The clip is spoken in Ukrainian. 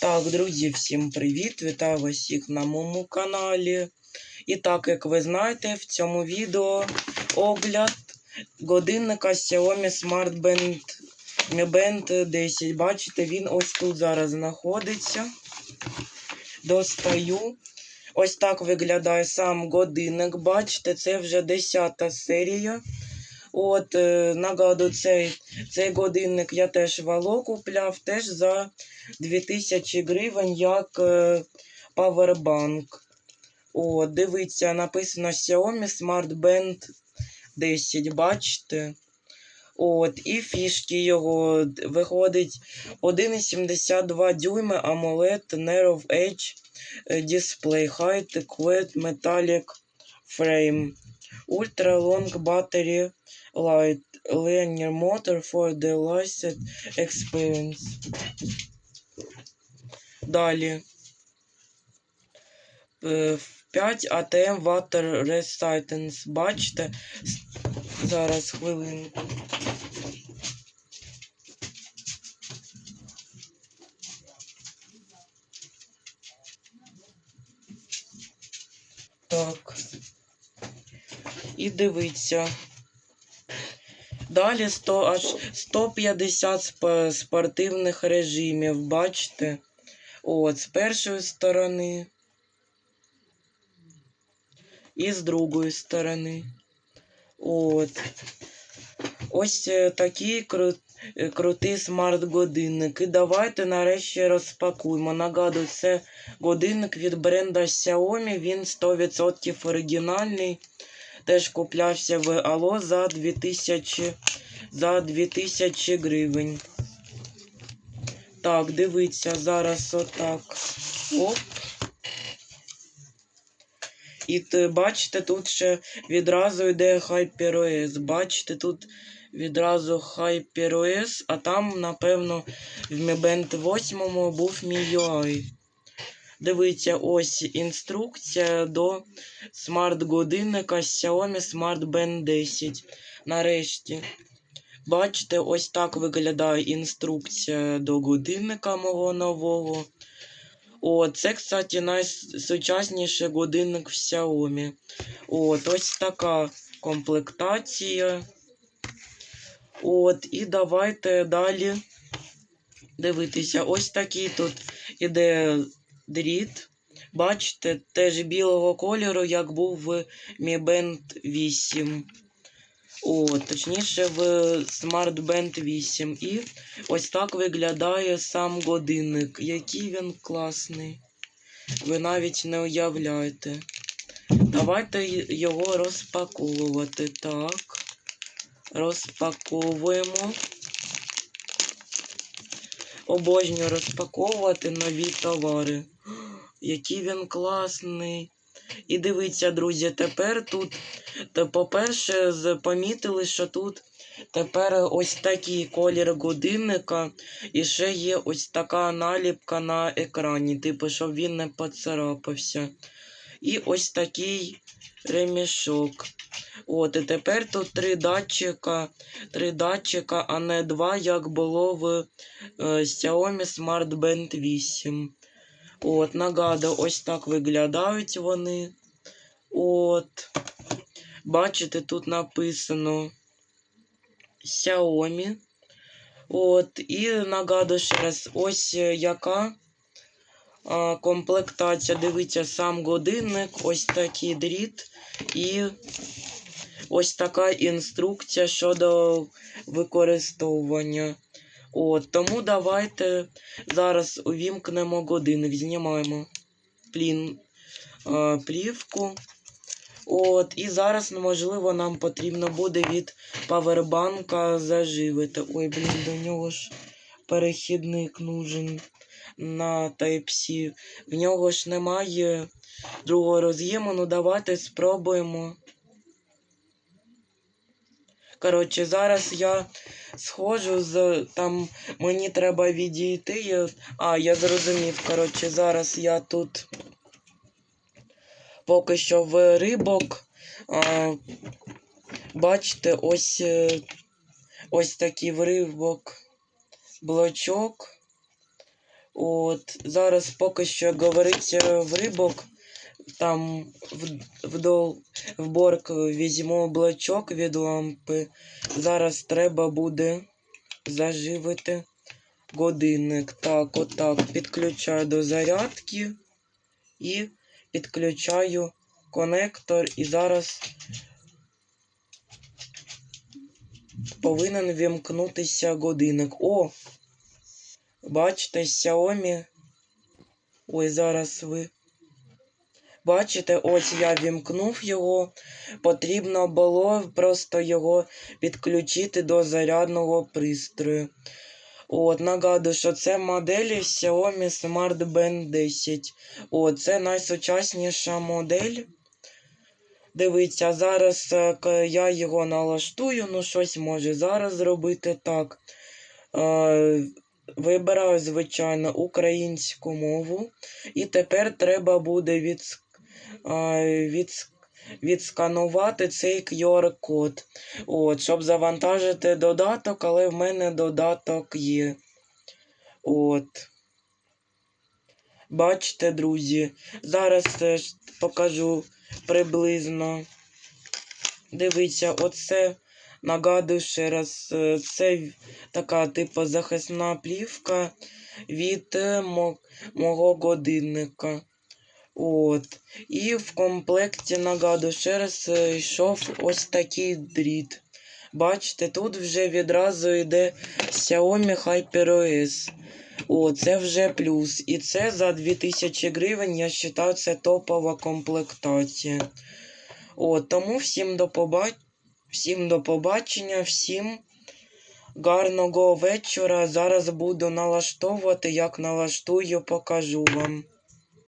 Так, друзі, всім привіт! Вітаю вас всіх на моєму каналі. І так, як ви знаєте, в цьому відео огляд годинника Xiaomi Smart Band Band 10. Бачите, він ось тут зараз знаходиться. Достаю. Ось так виглядає сам годинник. Бачите, це вже 10 серія. От, е, нагадую, цей, цей годинник я теж вало купляв, теж за 2000 гривень як е, павербанк. О, дивіться, написано Xiaomi Smart Band 10, бачите? От, і фішки його виходить 1,72 дюйми AMOLED Nerve Edge е, Display High Quad Metallic Frame Light Linear Motor for the licensed Experience. Далі. Е, 5 ATM Water Resistance. Бачите? Зараз хвилинку. Так. І дивіться. Далі 100, аж 150 сп- спортивних режимів, бачите? От, з першої сторони. І з другої сторони. От. Ось е, такі кру... е, круті смарт-годинники. Давайте нарешті розпакуємо. Нагадую, це годинник від бренда Xiaomi. Він 100% оригінальний. Теж куплявся в Ало за 2000, за 2000 гривень. Так, дивіться, зараз отак. Оп. І бачите, тут ще відразу йде HyperOS. Бачите, тут відразу HyperOS, а там, напевно, в Mi Band 8 був MIUI. Дивіться, ось інструкція до смарт-годинника Xiaomi Smart Band 10. Нарешті. Бачите, ось так виглядає інструкція до годинника мого нового. О, це, кстати, найсучасніший годинник в Xiaomi. От, ось така комплектація. От, і давайте далі дивитися. Ось такий тут іде дріт. Бачите, теж білого кольору, як був в Mi Band 8. О, точніше, в Smart Band 8. І ось так виглядає сам годинник. Який він класний. Ви навіть не уявляєте. Давайте його розпаковувати. Так. Розпаковуємо. Обожнюю розпаковувати нові товари. Який він класний. І дивіться, друзі, тепер тут, по-перше, помітили, що тут тепер ось такий колір годинника, і ще є ось така наліпка на екрані, типу, щоб він не поцарапався. І ось такий ремішок. От, і тепер тут три датчика, три датчика, а не два, як було в е, Xiaomi Smart Band 8. От, нагадую, ось так виглядають вони. От. Бачите, тут написано Xiaomi. От, і нагадую ще раз, ось е, яка комплектація. Дивіться, сам годинник, ось такий дріт і ось така інструкція щодо використовування. От, тому давайте зараз увімкнемо годинник, знімаємо плін, а, плівку. От, і зараз, можливо, нам потрібно буде від павербанка заживити. Ой, блін, до нього ж перехідник нужен на Type-C. В нього ж немає другого роз'єму. Ну давайте спробуємо. Коротше, зараз я схожу з там мені треба відійти. Я... А, я зрозумів. Коротше, зараз я тут поки що в рибок. А, бачите, ось е, ось такий рибок блочок. От, зараз поки що, говориться, в рибок, там вдол, в борг візьму блочок від лампи. Зараз треба буде заживити годинник. Так, отак. Підключаю до зарядки і підключаю конектор. І зараз повинен вімкнутися годинник. О! Бачите, Xiaomi. Ой, зараз ви. Бачите, ось я вімкнув його. Потрібно було просто його підключити до зарядного пристрою. От, нагадую, що це моделі Xiaomi Smart Band 10. От, це найсучасніша модель. Дивіться, зараз е, я його налаштую, ну щось може зараз зробити так. Е, Вибираю, звичайно, українську мову. І тепер треба буде від, від, відсканувати цей QR-код. От, щоб завантажити додаток, але в мене додаток є. От. Бачите, друзі, зараз теж покажу приблизно. Дивіться, оце нагадую ще раз, е, це така типу захисна плівка від е, мого годинника. От. І в комплекті нагадую, ще раз е, йшов ось такий дріт. Бачите, тут вже відразу йде Xiaomi HyperOS. О, це вже плюс. І це за 2000 гривень, я вважаю, це топова комплектація. О, тому всім до, поба... всім до побачення, всім гарного вечора. Зараз буду налаштовувати, як налаштую, покажу вам.